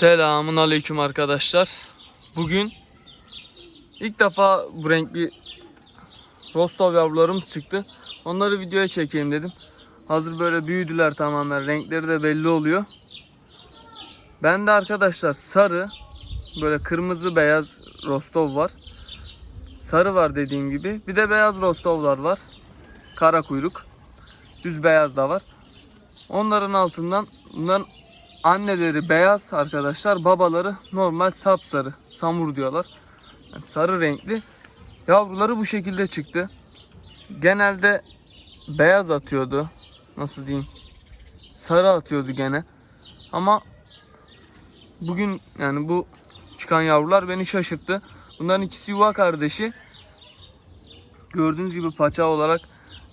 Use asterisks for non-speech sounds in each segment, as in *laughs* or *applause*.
Selamun aleyküm arkadaşlar. Bugün ilk defa bu renk bir Rostov yavrularımız çıktı. Onları videoya çekeyim dedim. Hazır böyle büyüdüler tamamen. Renkleri de belli oluyor. Ben de arkadaşlar sarı, böyle kırmızı beyaz Rostov var. Sarı var dediğim gibi. Bir de beyaz Rostovlar var. Kara kuyruk. Düz beyaz da var. Onların altından bunların Anneleri beyaz arkadaşlar, babaları normal sapsarı, samur diyorlar. Yani sarı renkli. Yavruları bu şekilde çıktı. Genelde beyaz atıyordu. Nasıl diyeyim? Sarı atıyordu gene. Ama bugün yani bu çıkan yavrular beni şaşırttı. Bunların ikisi yuva kardeşi. Gördüğünüz gibi paça olarak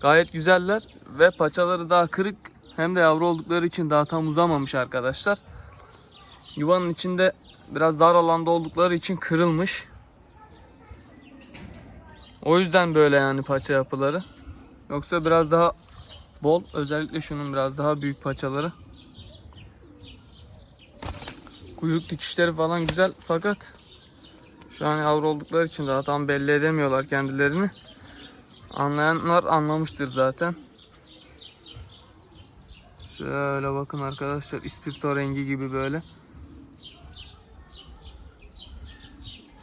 gayet güzeller ve paçaları daha kırık hem de yavru oldukları için daha tam uzamamış arkadaşlar. Yuvanın içinde biraz dar alanda oldukları için kırılmış. O yüzden böyle yani paça yapıları. Yoksa biraz daha bol. Özellikle şunun biraz daha büyük paçaları. Kuyruk dikişleri falan güzel fakat şu an yavru oldukları için daha tam belli edemiyorlar kendilerini. Anlayanlar anlamıştır zaten. Şöyle bakın arkadaşlar ispirto rengi gibi böyle.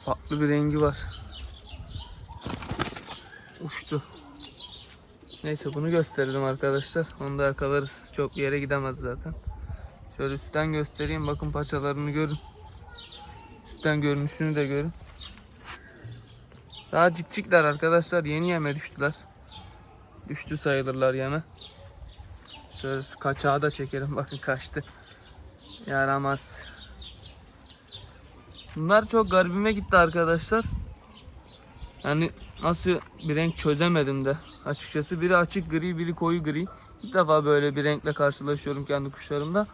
Farklı bir rengi var. Uçtu. Neyse bunu gösterelim arkadaşlar. Onu da yakalarız. Çok bir yere gidemez zaten. Şöyle üstten göstereyim. Bakın paçalarını görün. Üstten görünüşünü de görün. Daha cikcikler arkadaşlar. Yeni yeme düştüler. Düştü sayılırlar yana. Şu kaçağı da çekelim. *laughs* Bakın kaçtı. Yaramaz. Bunlar çok garibime gitti arkadaşlar. Yani nasıl bir renk çözemedim de açıkçası. Biri açık gri, biri koyu gri. İlk defa böyle bir renkle karşılaşıyorum kendi kuşlarımda.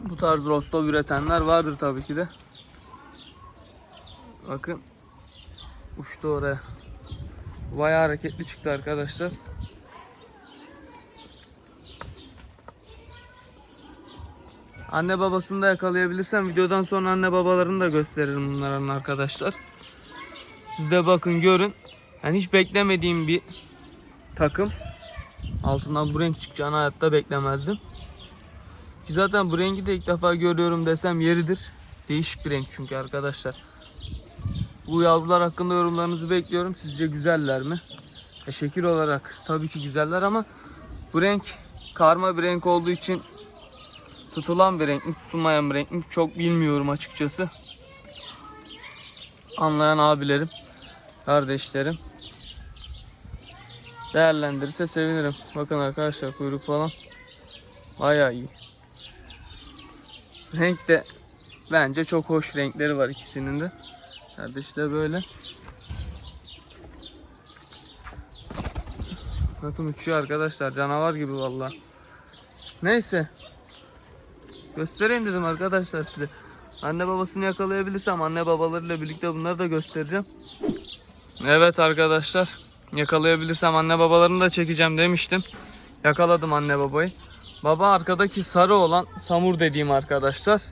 Bu tarz rostov üretenler vardır tabii ki de. Bakın uçtu oraya. Bayağı hareketli çıktı arkadaşlar. Anne babasını da yakalayabilirsem videodan sonra anne babalarını da gösteririm bunların arkadaşlar. Siz de bakın görün. Yani hiç beklemediğim bir takım. Altından bu renk çıkacağını hayatta beklemezdim. Ki zaten bu rengi de ilk defa görüyorum desem yeridir. Değişik bir renk çünkü arkadaşlar. Bu yavrular hakkında yorumlarınızı bekliyorum. Sizce güzeller mi? E, şekil olarak tabii ki güzeller ama bu renk karma bir renk olduğu için tutulan bir renk mi tutulmayan bir renk mi çok bilmiyorum açıkçası. Anlayan abilerim, kardeşlerim değerlendirirse sevinirim. Bakın arkadaşlar kuyruk falan bayağı iyi. Renk de bence çok hoş renkleri var ikisinin de. Kardeş de böyle. Bakın uçuyor arkadaşlar canavar gibi vallahi. Neyse Göstereyim dedim arkadaşlar size. Anne babasını yakalayabilirsem anne babalarıyla birlikte bunları da göstereceğim. Evet arkadaşlar. Yakalayabilirsem anne babalarını da çekeceğim demiştim. Yakaladım anne babayı. Baba arkadaki sarı olan samur dediğim arkadaşlar.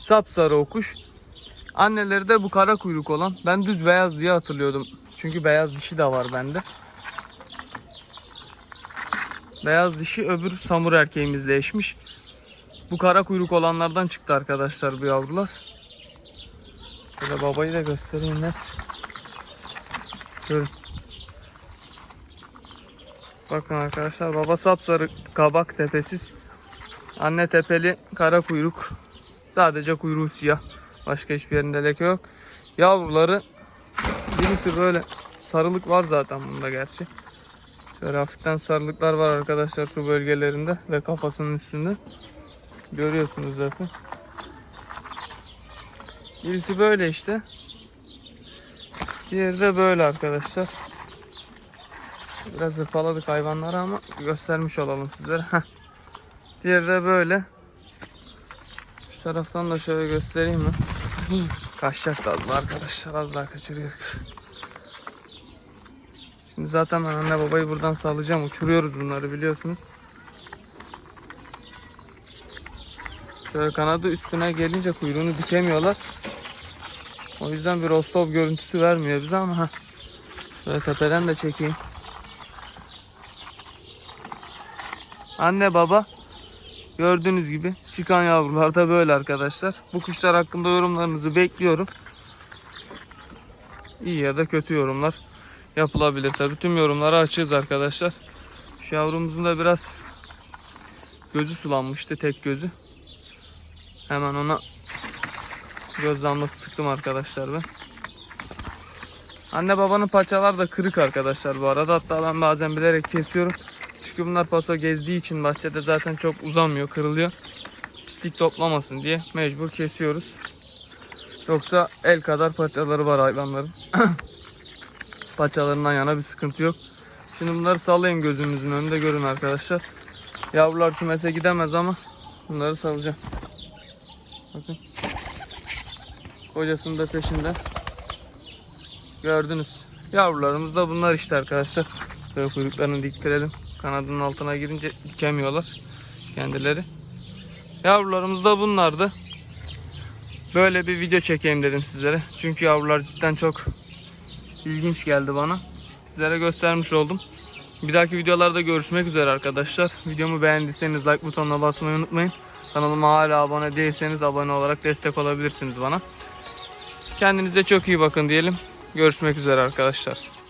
Sapsarı o kuş. Anneleri de bu kara kuyruk olan. Ben düz beyaz diye hatırlıyordum. Çünkü beyaz dişi de var bende. Beyaz dişi öbür samur erkeğimizle eşmiş. Bu kara kuyruk olanlardan çıktı arkadaşlar bu yavrular. Şöyle babayı da göstereyim net. Görün. Bakın arkadaşlar baba sapsarı kabak tepesiz. Anne tepeli kara kuyruk. Sadece kuyruğu siyah. Başka hiçbir yerinde leke yok. Yavruları birisi böyle sarılık var zaten bunda gerçi. Şöyle hafiften sarılıklar var arkadaşlar şu bölgelerinde ve kafasının üstünde. Görüyorsunuz zaten. Birisi böyle işte. Diğeri de böyle arkadaşlar. Biraz hırpaladık hayvanları ama göstermiş olalım sizlere. Heh. Diğeri de böyle. Şu taraftan da şöyle göstereyim mi? Kaçacak da az arkadaşlar. Az daha kaçırıyor. Şimdi zaten ben anne babayı buradan salacağım. Uçuruyoruz bunları biliyorsunuz. Şöyle kanadı üstüne gelince kuyruğunu dikemiyorlar. O yüzden bir Rostov görüntüsü vermiyor bize ama ha. Şöyle tepeden de çekeyim. Anne baba gördüğünüz gibi çıkan yavrular da böyle arkadaşlar. Bu kuşlar hakkında yorumlarınızı bekliyorum. İyi ya da kötü yorumlar yapılabilir tabii. Tüm yorumlara açığız arkadaşlar. Şu yavrumuzun da biraz gözü sulanmıştı tek gözü. Hemen ona göz damlası sıktım arkadaşlar ben. Anne babanın paçalar da kırık arkadaşlar bu arada. Hatta ben bazen bilerek kesiyorum. Çünkü bunlar paso gezdiği için bahçede zaten çok uzamıyor, kırılıyor. Pislik toplamasın diye mecbur kesiyoruz. Yoksa el kadar paçaları var hayvanların. *clears throat* Paçalarından yana bir sıkıntı yok. Şimdi bunları sallayayım gözünüzün önünde görün arkadaşlar. Yavrular kümese gidemez ama bunları salacağım. Bakın. Kocasının da peşinde. Gördünüz. Yavrularımız da bunlar işte arkadaşlar. Böyle kuyruklarını diktirelim. Kanadının altına girince dikemiyorlar kendileri. Yavrularımız da bunlardı. Böyle bir video çekeyim dedim sizlere. Çünkü yavrular cidden çok ilginç geldi bana. Sizlere göstermiş oldum. Bir dahaki videolarda görüşmek üzere arkadaşlar. Videomu beğendiyseniz like butonuna basmayı unutmayın. Kanalıma hala abone değilseniz abone olarak destek olabilirsiniz bana. Kendinize çok iyi bakın diyelim. Görüşmek üzere arkadaşlar.